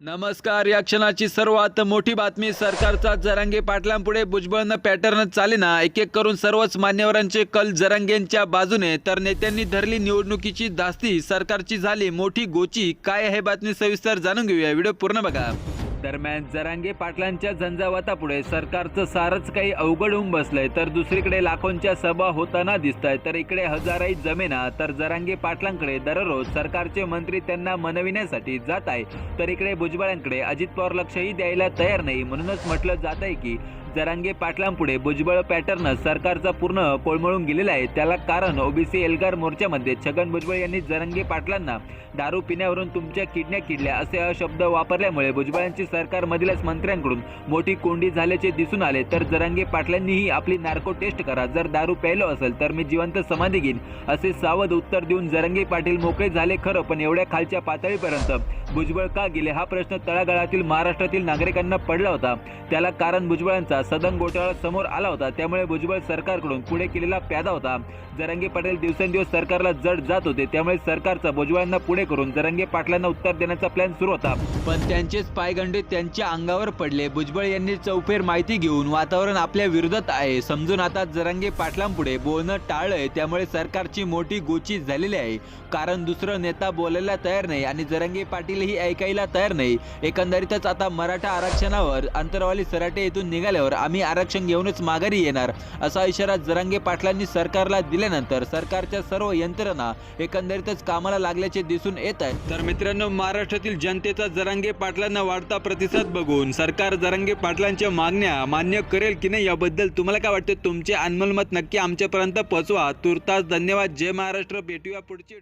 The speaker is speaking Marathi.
नमस्कार या क्षणाची सर्वात मोठी बातमी सरकारचा जरांगे पाटलांपुढे भुजबळनं पॅटर्न चालेना एक एक करून सर्वच मान्यवरांचे कल जरांगेंच्या बाजूने तर नेत्यांनी धरली निवडणुकीची धास्ती सरकारची झाली मोठी गोची काय आहे बातमी सविस्तर जाणून घेऊया व्हिडिओ पूर्ण बघा. दरम्यान जरांगे पाटलांच्या झंझावातापुढे सरकारचं सारच काही अवघड होऊन बसलंय तर दुसरीकडे लाखोंच्या सभा होताना दिसत आहे तर इकडे हजाराई जमेना तर जरांगे पाटलांकडे दररोज सरकारचे मंत्री त्यांना मनविण्यासाठी जात आहे तर इकडे भुजबळांकडे अजित पवार लक्षही द्यायला तयार नाही म्हणूनच म्हटलं जात आहे की जरांगे पाटलांपुढे भुजबळ पॅटर्न सरकारचा पूर्ण कोळमळून गेलेला आहे. त्याला कारण ओबीसी एल्गार मोर्चामध्ये छगन भुजबळ यांनी जरांगे पाटलांना दारू पिण्यावरून तुमच्या किडण्या किडल्या असे शब्द वापरल्यामुळे भुजबळांची सरकारमधीलच मंत्र्यांकडून मोठी कोंडी झाल्याचे दिसून आले. तर जरांगे पाटलांनीही आपली नार्को टेस्ट करा. जर दारू प्यायलो असेल तर मी जिवंत समाधी घेईन असे सावध उत्तर देऊन जरांगे पाटील मोकळे झाले खरं पण एवढ्या खालच्या पातळीपर्यंत भुजबळ का गेले? हा प्रश्न तळागाळातील महाराष्ट्रातील नागरिकांना पडला होता. त्याला कारण भुजबळांचा सदन घोटाळा समोर आला होता. त्यामुळे भुजबळ सरकारकडून पुढे केलेला प्यादा होता. जरांगे पाटील दिवसेंदिवस सरकारला जड जात होते. त्यामुळे सरकारचा भुजबळांना पुढे करून जरांगे पाटलांना उत्तर देण्याचा प्लॅन सुरू होता. पण त्यांचेच पायगंडे त्यांच्या अंगावर पडले. भुजबळ यांनी चौफेर माहिती घेऊन वातावरण आपल्या विरोधात आहे. समजून आता जरांगे पाटलांपुढे बोलणं टाळलंय त्यामुळे सरकारची मोठी गोची झालेली आहे. कारण दुसरं नेता बोलायला तयार नाही आणि जरांगे पाटीलही ऐकायला तयार नाही. एकंदरीतच आता मराठा आरक्षणावर अंतरवाली सराटे येथून निघाल्यावर आम्ही आरक्षण घेऊनच माघारी येणार असा इशारा जरांगे पाटलांनी सरकारला दिल्यानंतर सरकारच्या सर्व यंत्रणा एकंदरीतच कामाला लागल्याचे दिसून येत आहे. तर मित्रांनो महाराष्ट्रातील जनतेचा जरांगे पाटलांना वाढता प्रतिसाद बघून सरकार जरांगे पाटलांच्या मागण्या मान्य करेल की नाही याबद्दल तुम्हाला काय वाटते? तुमचे अनमोल मत नक्की आमच्यापर्यंत पोहोचवा. तुर्तास धन्यवाद. जय महाराष्ट्र. भेटूया पुढची